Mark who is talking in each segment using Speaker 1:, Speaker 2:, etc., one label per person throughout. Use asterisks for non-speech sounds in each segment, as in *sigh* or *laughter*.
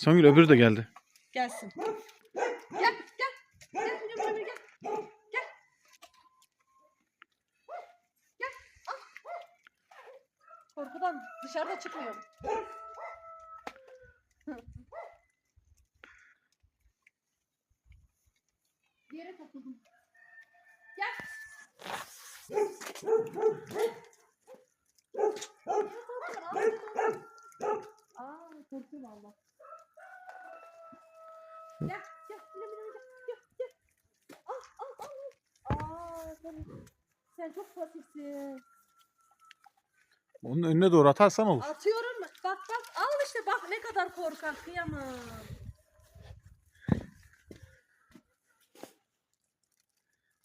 Speaker 1: Songül öbürü de geldi.
Speaker 2: Gelsin. Gel gel. Gel Münir Münir gel. Gel. Gel. Al. Korkudan dışarıda çıkmıyorum. Bir yere takıldım. Gel. Aa, korkuyorum valla. Gel, gel, bile bile bile. Gel, gel. Al, al, al. Aa, sen, sen çok pasifsin.
Speaker 1: Onun önüne doğru atarsan olur.
Speaker 2: Atıyorum. Bak bak, al işte bak ne kadar korkak kıyamam.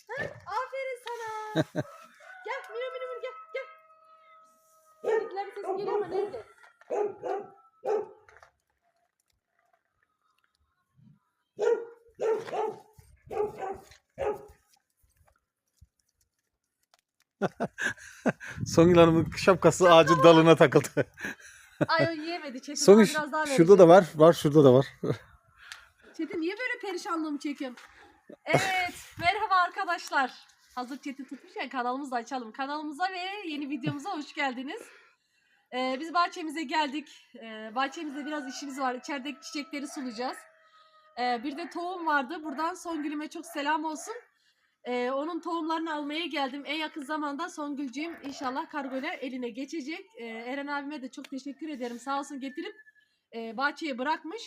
Speaker 2: Heh, aferin sana. *laughs* gel, Mira Mira Mira gel, gel. Kediklerin sesi geliyor ama nerede?
Speaker 1: Songül Hanım'ın şapkası ağacın dalına takıldı.
Speaker 2: Ay o yiyemedi. Çetin
Speaker 1: Songül
Speaker 2: biraz daha
Speaker 1: şurada
Speaker 2: verecek.
Speaker 1: da var. Var şurada da var.
Speaker 2: Çetin niye böyle perişanlığımı çekiyorsun? Evet, merhaba arkadaşlar. Hazır Çetin tutmuşken kanalımızı da açalım. Kanalımıza ve yeni videomuza hoş geldiniz. Ee, biz bahçemize geldik. Ee, bahçemizde biraz işimiz var. İçerideki çiçekleri sulayacağız. Ee, bir de tohum vardı. Buradan Songül'üme çok selam olsun. Ee, onun tohumlarını almaya geldim. En yakın zamanda Songülcüğüm inşallah kargoyla eline geçecek. Ee, Eren abime de çok teşekkür ederim. Sağ olsun getirip e, bahçeye bırakmış.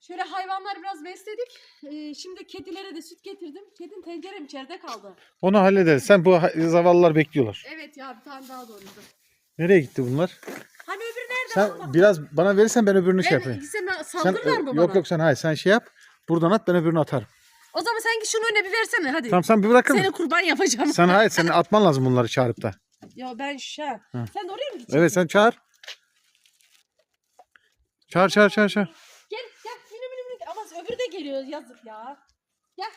Speaker 2: Şöyle hayvanlar biraz besledik. Ee, şimdi kedilere de süt getirdim. Kedim tencerem içeride kaldı.
Speaker 1: Onu hallederiz. Sen bu ha- zavallılar bekliyorlar.
Speaker 2: Evet ya bir tane daha doğruydu.
Speaker 1: Nereye gitti bunlar?
Speaker 2: Hani öbürü nerede?
Speaker 1: Sen biraz bana verirsen ben öbürünü şey yapayım. Sen,
Speaker 2: saldırırlar mı bana?
Speaker 1: yok yok sen hayır sen şey yap. Buradan at ben öbürünü atarım.
Speaker 2: O zaman sen git şunu öne bir versene hadi.
Speaker 1: Tamam sen bir bırakır
Speaker 2: Seni
Speaker 1: mısın?
Speaker 2: kurban yapacağım.
Speaker 1: Sen hayır sen *laughs* atman lazım bunları çağırıp da.
Speaker 2: Ya ben.
Speaker 1: Hı.
Speaker 2: Sen de oraya mı gideceksin?
Speaker 1: Evet sen çağır. Çağır çağır çağır çağır.
Speaker 2: Gel gel. Mini mini mini. Ama öbürü de geliyor yazık ya. Gel.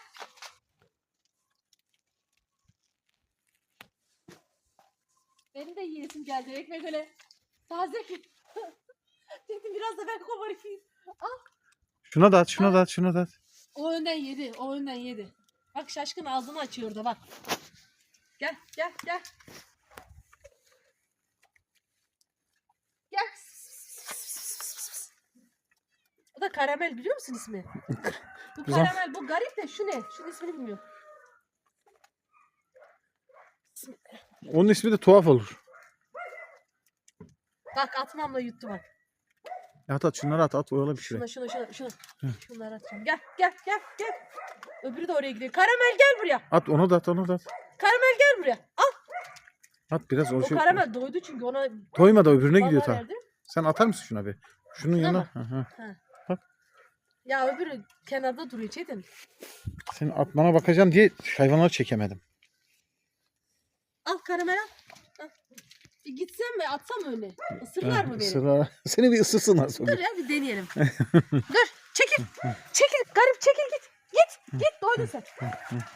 Speaker 2: Benim de yiyesim geldi. Ekmek öyle taze ki. *laughs* Dedim biraz da ben kovarayım.
Speaker 1: Şuna da at şuna da at şuna da at.
Speaker 2: O önden yedi. O önden yedi. Bak şaşkın ağzını açıyor da bak. Gel gel gel. Gel. O da karamel biliyor musun ismi? *laughs* bu
Speaker 1: Güzel.
Speaker 2: karamel bu garip de şu ne? Şunun ismini bilmiyorum.
Speaker 1: Onun ismi de tuhaf olur.
Speaker 2: Bak atmamla yuttu bak.
Speaker 1: At at şunları at at oyala bir şey.
Speaker 2: Şuna şuna şuna şuna. Şunları atacağım. Gel gel gel gel. Öbürü de oraya gidiyor. Karamel gel buraya.
Speaker 1: At onu da at onu da at.
Speaker 2: Karamel gel buraya. Al.
Speaker 1: At biraz o,
Speaker 2: O
Speaker 1: şey.
Speaker 2: karamel doydu çünkü ona
Speaker 1: Doyma da öbürüne
Speaker 2: baba
Speaker 1: gidiyor ta.
Speaker 2: verdim.
Speaker 1: Sen atar mısın şuna bir? Şunun
Speaker 2: Şuna
Speaker 1: yanına.
Speaker 2: mı?
Speaker 1: Hı hı.
Speaker 2: Ya öbürü kenarda duruyor Çetin.
Speaker 1: Senin atmana bakacağım diye hayvanları çekemedim.
Speaker 2: Al karamel al. Al. Bir gitsem mi atsam öyle. Isırırlar mı beni?
Speaker 1: Sıra... *laughs* Seni bir ısırsınlar sonra.
Speaker 2: Dur ya bir deneyelim. Dur çekil. Çekil garip çekil git. Git git doydun sen.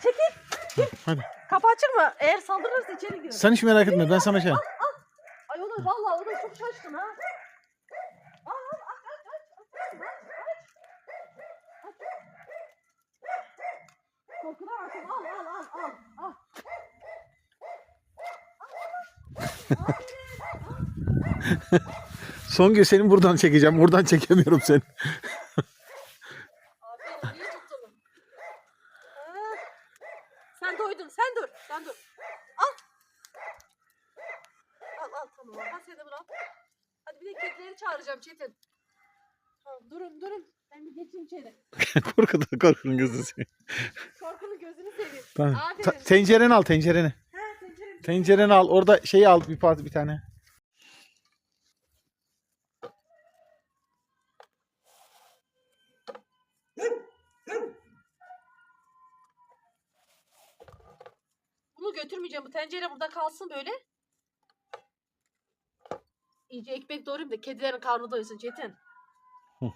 Speaker 2: Çekil.
Speaker 1: Hadi.
Speaker 2: Kapı açık mı? Eğer saldırırsa içeri girer.
Speaker 1: Sen hiç merak etme ben sana şey.
Speaker 2: Ay o da vallahi o da çok şaşkın ha. Al al aç aç aç aç aç aç. Korkudan atım al al al al
Speaker 1: Son gün senin buradan çekeceğim. Buradan çekemiyorum seni.
Speaker 2: Aferin iyi. Ah. Sen doydun sen dur sen dur. Al. Al al tamam al sen de bunu al. Hadi bir de kedileri çağıracağım Çetin. Tamam durun durun. Ben bir geçeyim içeri. *laughs*
Speaker 1: Korkudan korkunun gözü seni.
Speaker 2: Korkunun gözünü seveyim.
Speaker 1: Tamam.
Speaker 2: Aferin.
Speaker 1: Ta- tencereni al tencereni. Tencereni al. Orada şeyi al bir parça bir tane.
Speaker 2: Bunu götürmeyeceğim. Bu tencere burada kalsın böyle. İyice ekmek doğrayayım da kedilerin karnı doysun Çetin. *laughs*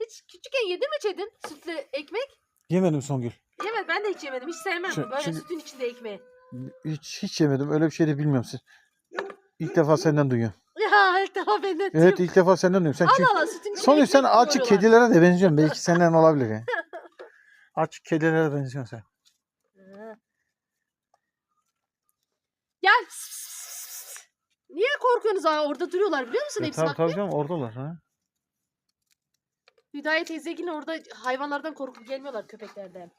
Speaker 2: Hiç küçükken yedin mi Çetin sütlü ekmek?
Speaker 1: Yemedim Songül.
Speaker 2: Yemez ben de hiç yemedim. Hiç sevmem
Speaker 1: Şu-
Speaker 2: böyle
Speaker 1: şimdi-
Speaker 2: sütün içinde ekmeği.
Speaker 1: Hiç hiç yemedim. Öyle bir şey de bilmiyorum. Siz- İlk defa senden duyuyorum.
Speaker 2: Ya ya ilk defa benden
Speaker 1: Evet
Speaker 2: duyuyorum.
Speaker 1: ilk defa senden duyuyorum. Sen kim?
Speaker 2: Allah Allah sütün içine
Speaker 1: Sonuç sen açık
Speaker 2: koyuyorlar.
Speaker 1: kedilere de benziyorsun. Belki *laughs* senden olabilir ya. Açık kedilere benziyorsun sen.
Speaker 2: Ha. Gel. Niye korkuyorsunuz? Aa, orada duruyorlar biliyor musun
Speaker 1: Ya,
Speaker 2: hepsi?
Speaker 1: tabii
Speaker 2: Bak
Speaker 1: tabii canım oradalar. Ha?
Speaker 2: Hüdaye teyze yine orada hayvanlardan korkup gelmiyorlar köpeklerden.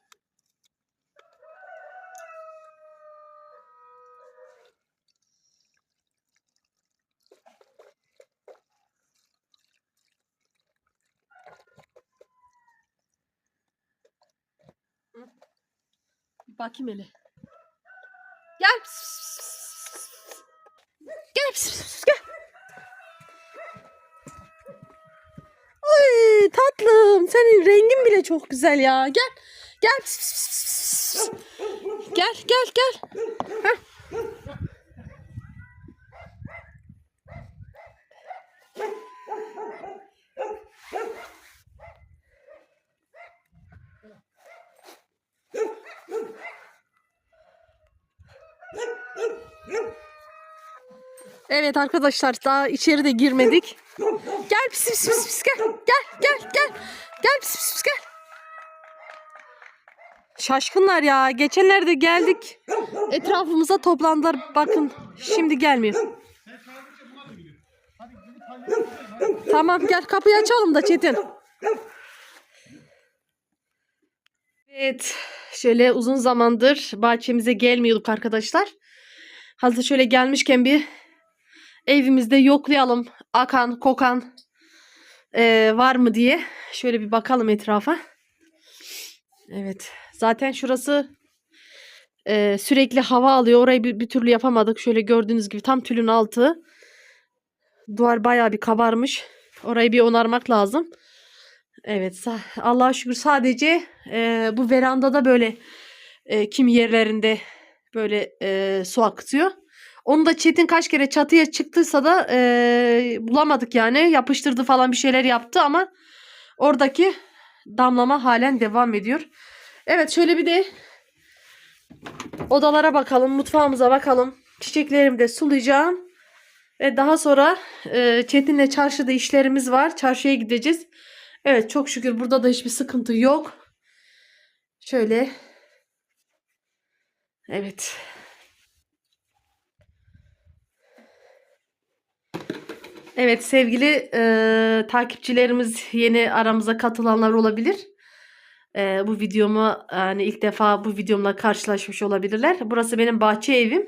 Speaker 2: Bir Bakayım hele. Gel. Gel. Gel. Ay tatlım senin rengin bile çok güzel ya. Gel. Gel. Gel gel gel. Evet arkadaşlar daha içeri de girmedik. Gel pis pis pis pis gel. Gel gel gel. Gel pis pis pis gel. Şaşkınlar ya. Geçenlerde geldik. Etrafımıza toplandılar. Bakın şimdi gelmiyor. Tamam gel kapıyı açalım da Çetin. Evet. Şöyle uzun zamandır bahçemize gelmiyorduk arkadaşlar. Hazır şöyle gelmişken bir evimizde yoklayalım. Akan, kokan eee, var mı diye. Şöyle bir bakalım etrafa. Evet. Zaten şurası eee, sürekli hava alıyor. Orayı bir, bir türlü yapamadık. Şöyle gördüğünüz gibi tam tülün altı. Duvar bayağı bir kabarmış. Orayı bir onarmak lazım. Evet. Allah'a şükür sadece eee, bu verandada böyle eee, kimi yerlerinde böyle eee, su akıtıyor. Onu da Çetin kaç kere çatıya çıktıysa da eee, bulamadık yani. Yapıştırdı falan bir şeyler yaptı ama oradaki damlama halen devam ediyor. Evet şöyle bir de odalara bakalım. Mutfağımıza bakalım. Çiçeklerimi de sulayacağım. Ve daha sonra eee Çetin'le çarşıda işlerimiz var. Çarşıya gideceğiz. Evet çok şükür burada da hiçbir sıkıntı yok. Şöyle. Evet. Evet sevgili e, takipçilerimiz yeni aramıza katılanlar olabilir. E, bu videomu yani ilk defa bu videomla karşılaşmış olabilirler. Burası benim bahçe evim.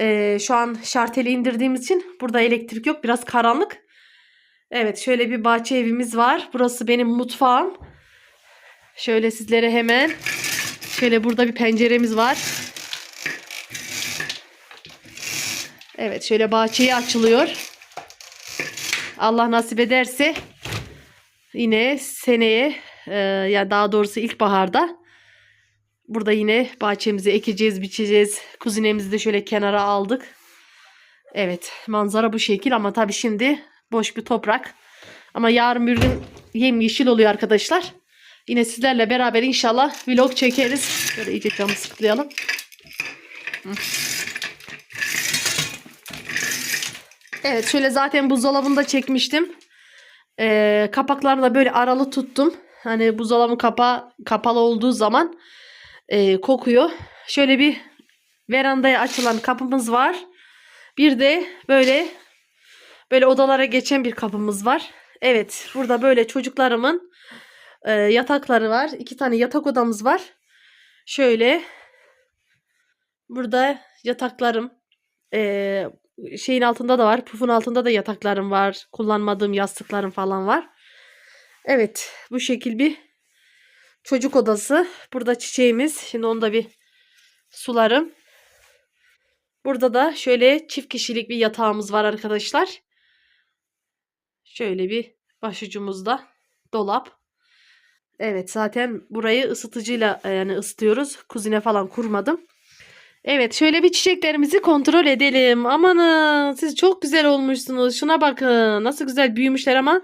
Speaker 2: E, şu an şarteli indirdiğimiz için burada elektrik yok. Biraz karanlık. Evet şöyle bir bahçe evimiz var. Burası benim mutfağım. Şöyle sizlere hemen şöyle burada bir penceremiz var. Evet şöyle bahçeyi açılıyor. Allah nasip ederse yine seneye e, ya daha doğrusu ilkbaharda burada yine bahçemizi ekeceğiz, biçeceğiz. Kuzinemizi de şöyle kenara aldık. Evet, manzara bu şekil ama tabii şimdi boş bir toprak. Ama yarın bir gün yemyeşil oluyor arkadaşlar. Yine sizlerle beraber inşallah vlog çekeriz. Şöyle iyice camı sıklayalım. Hı. Evet şöyle zaten buzdolabında çekmiştim. Ee, kapaklarını da böyle aralı tuttum. Hani buzdolabı kapağı kapalı olduğu zaman e, kokuyor. Şöyle bir verandaya açılan kapımız var. Bir de böyle böyle odalara geçen bir kapımız var. Evet burada böyle çocuklarımın e, yatakları var. İki tane yatak odamız var. Şöyle burada yataklarım e, şeyin altında da var. Pufun altında da yataklarım var. Kullanmadığım yastıklarım falan var. Evet bu şekil bir çocuk odası. Burada çiçeğimiz. Şimdi onu da bir sularım. Burada da şöyle çift kişilik bir yatağımız var arkadaşlar. Şöyle bir başucumuzda dolap. Evet zaten burayı ısıtıcıyla e, yani ısıtıyoruz. Kuzine falan kurmadım. Evet şöyle bir çiçeklerimizi kontrol edelim. Amanın siz çok güzel olmuşsunuz. Şuna bakın nasıl güzel büyümüşler ama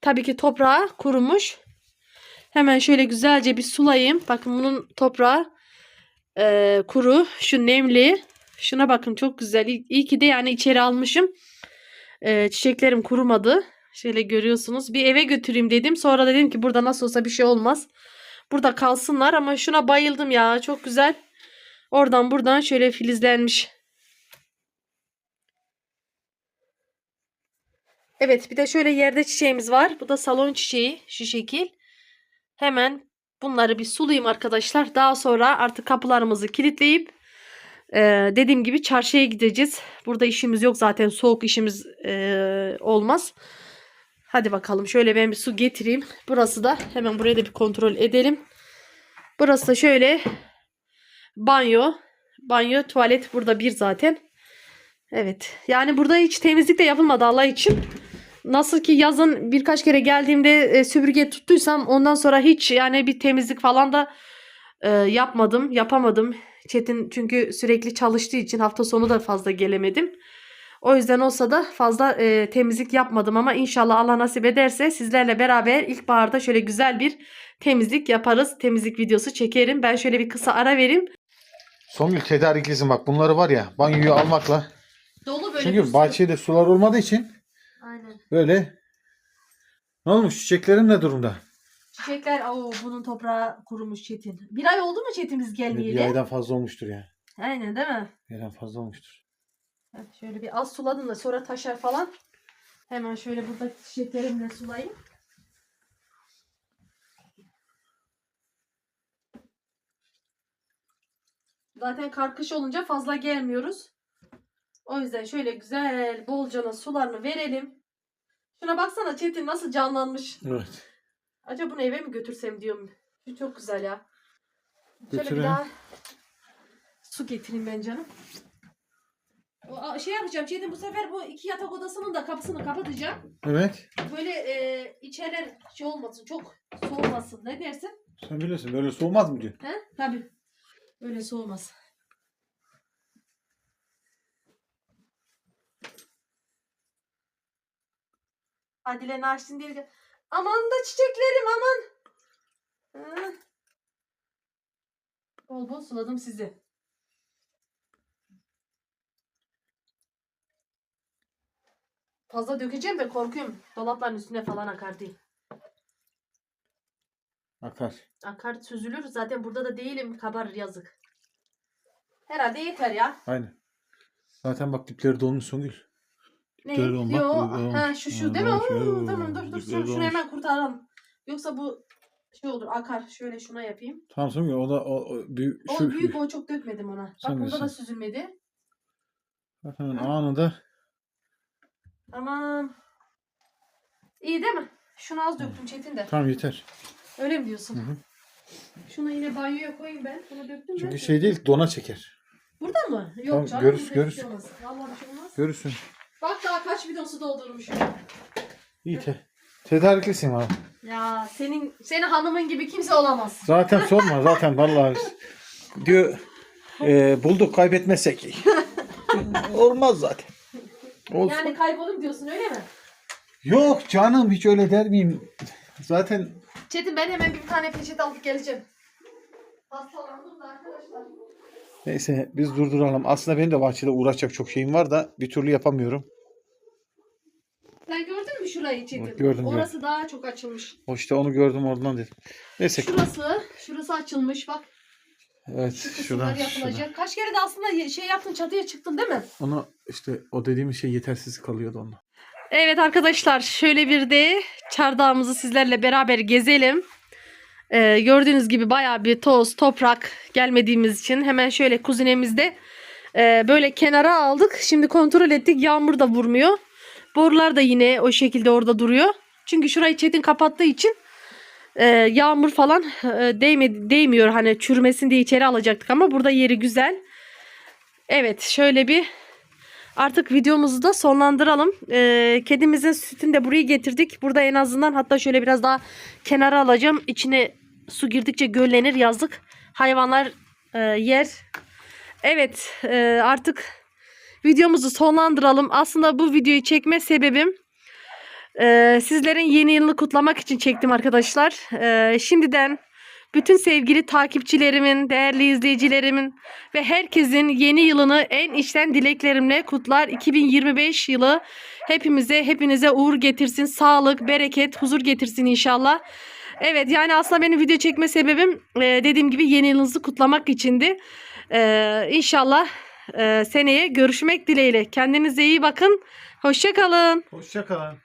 Speaker 2: tabii ki toprağı kurumuş. Hemen şöyle güzelce bir sulayayım. Bakın bunun toprağı e, kuru. Şu nemli. Şuna bakın çok güzel. İyi, ki de yani içeri almışım. Ee, çiçeklerim kurumadı. Şöyle görüyorsunuz. Bir eve götüreyim dedim. Sonra dedim ki burada nasıl olsa bir şey olmaz. Burada kalsınlar ama şuna bayıldım ya. Çok güzel. Oradan buradan şöyle filizlenmiş. Evet bir de şöyle yerde çiçeğimiz var. Bu da salon çiçeği şu şekil. Hemen bunları bir sulayayım arkadaşlar. Daha sonra artık kapılarımızı kilitleyip e, dediğim gibi çarşıya gideceğiz. Burada işimiz yok zaten soğuk işimiz e, olmaz. Hadi bakalım şöyle ben bir su getireyim. Burası da hemen buraya da bir kontrol edelim. Burası da şöyle banyo. Banyo, tuvalet burada bir zaten. Evet. Yani burada hiç temizlik de yapılmadı Allah için. Nasıl ki yazın birkaç kere geldiğimde e, süpürge tuttuysam ondan sonra hiç yani bir temizlik falan da e, yapmadım, yapamadım. Çetin çünkü sürekli çalıştığı için hafta sonu da fazla gelemedim. O yüzden olsa da fazla e, temizlik yapmadım ama inşallah Allah nasip ederse sizlerle beraber ilkbaharda şöyle güzel bir temizlik yaparız. Temizlik videosu çekerim. Ben şöyle bir kısa ara vereyim.
Speaker 1: Songül tedariklisin bak bunları var ya banyoyu almakla.
Speaker 2: Dolu böyle
Speaker 1: Çünkü bahçede sular olmadığı için
Speaker 2: Aynen.
Speaker 1: böyle. Ne olmuş çiçeklerin ne durumda?
Speaker 2: Çiçekler o bunun toprağı kurumuş Çetin. Bir ay oldu mu Çetin biz gelmeyeli?
Speaker 1: Bir aydan fazla olmuştur ya.
Speaker 2: Aynen değil mi?
Speaker 1: Bir aydan fazla olmuştur.
Speaker 2: Şöyle bir az suladım da sonra taşar falan. Hemen şöyle burada çiçeklerimle sulayayım. Zaten kar kış olunca fazla gelmiyoruz. O yüzden şöyle güzel bolcana sularını verelim. Şuna baksana Çetin nasıl canlanmış.
Speaker 1: Evet.
Speaker 2: Acaba bunu eve mi götürsem diyorum. Şu çok güzel ya. Şöyle bir daha su getireyim ben canım. O, a- şey yapacağım Çetin bu sefer bu iki yatak odasının da kapısını kapatacağım.
Speaker 1: Evet.
Speaker 2: Böyle e, içeriler şey olmasın çok soğumasın. Ne dersin?
Speaker 1: Sen bilirsin böyle soğumaz mı diyor.
Speaker 2: He? Tabii. Öyle soğumaz. Adile Narsin diye. Aman da çiçeklerim aman. Bol bol suladım sizi. Fazla dökeceğim de korkuyorum. Dolapların üstüne falan akar diye.
Speaker 1: Akar.
Speaker 2: Akar süzülür. Zaten burada da değilim. Kabarır yazık. Herhalde yeter ya.
Speaker 1: Aynen. Zaten bak dipleri dolmuş Songül.
Speaker 2: Ne?
Speaker 1: Dipleri dolmak.
Speaker 2: Yo, ha şu şu değil mi? Oo,
Speaker 1: Oo,
Speaker 2: tamam dur dur
Speaker 1: dipleri
Speaker 2: şunu, şunu
Speaker 1: dolmuş.
Speaker 2: hemen kurtaralım. Yoksa bu şey olur akar. Şöyle şuna yapayım.
Speaker 1: Tamam Songül o da o, o büyük.
Speaker 2: O
Speaker 1: şu,
Speaker 2: büyük o çok dökmedim ona. Bak
Speaker 1: Sen
Speaker 2: burada da
Speaker 1: bilirsin.
Speaker 2: süzülmedi.
Speaker 1: Bak hemen anında.
Speaker 2: Tamam. İyi değil mi? Şunu az döktüm Çetin de.
Speaker 1: Tamam yeter.
Speaker 2: Öyle mi diyorsun?
Speaker 1: Hı hı.
Speaker 2: Şunu yine banyoya koyayım ben. Bunu döktüm
Speaker 1: Çünkü
Speaker 2: ben.
Speaker 1: şey değil dona çeker.
Speaker 2: Burada mı? Yok
Speaker 1: Tamam,
Speaker 2: canım.
Speaker 1: görürüz,
Speaker 2: burada hiçbir
Speaker 1: görürüz.
Speaker 2: şey olmaz. Vallahi bir şey olmaz.
Speaker 1: Görürsün.
Speaker 2: Bak daha kaç bidon su doldurmuşum.
Speaker 1: İyi te. Tedariklisin abi.
Speaker 2: Ya senin senin hanımın gibi kimse olamaz.
Speaker 1: Zaten sorma zaten vallahi. Diyor e, bulduk kaybetmezsek. *laughs* Olmaz zaten. Olsun.
Speaker 2: Yani kaybolum diyorsun öyle mi?
Speaker 1: Yok canım hiç öyle der miyim? Zaten
Speaker 2: Çetin ben hemen bir tane peçete alıp geleceğim. Hastalandım da arkadaşlar.
Speaker 1: neyse biz durduralım. Aslında benim de bahçede uğraşacak çok şeyim var da bir türlü yapamıyorum.
Speaker 2: Sen gördün mü şurayı Çetin?
Speaker 1: Gördüm, gördüm.
Speaker 2: Orası daha çok açılmış.
Speaker 1: O işte onu gördüm oradan dedim. Neyse.
Speaker 2: Şurası, şurası açılmış bak.
Speaker 1: Evet
Speaker 2: Şu
Speaker 1: şuradan,
Speaker 2: kısımlar
Speaker 1: şuradan.
Speaker 2: yapılacak. Kaç kere de aslında şey yaptın çatıya çıktın değil mi?
Speaker 1: Onu işte o dediğimiz şey yetersiz kalıyordu ondan.
Speaker 2: Evet arkadaşlar şöyle bir de çardağımızı sizlerle beraber gezelim. Ee, gördüğünüz gibi bayağı bir toz, toprak gelmediğimiz için hemen şöyle kuzinemizde e, böyle kenara aldık. Şimdi kontrol ettik yağmur da vurmuyor. Borular da yine o şekilde orada duruyor. Çünkü şurayı Çetin kapattığı için e, yağmur falan e, değmedi, değmiyor. Hani çürümesin diye içeri alacaktık ama burada yeri güzel. Evet şöyle bir Artık videomuzu da sonlandıralım. Ee, kedimizin sütünü de buraya getirdik. Burada en azından hatta şöyle biraz daha kenara alacağım. İçine su girdikçe göllenir yazık. Hayvanlar e, yer. Evet e, artık videomuzu sonlandıralım. Aslında bu videoyu çekme sebebim e, sizlerin yeni yılını kutlamak için çektim arkadaşlar. E, şimdiden bütün sevgili takipçilerimin, değerli izleyicilerimin ve herkesin yeni yılını en içten dileklerimle kutlar. 2025 yılı hepimize, hepinize uğur getirsin, sağlık, bereket, huzur getirsin inşallah. Evet yani aslında benim video çekme sebebim e, dediğim gibi yeni yılınızı kutlamak içindi. E, inşallah e, seneye görüşmek dileğiyle. Kendinize iyi bakın. Hoşçakalın.
Speaker 1: Hoşçakalın.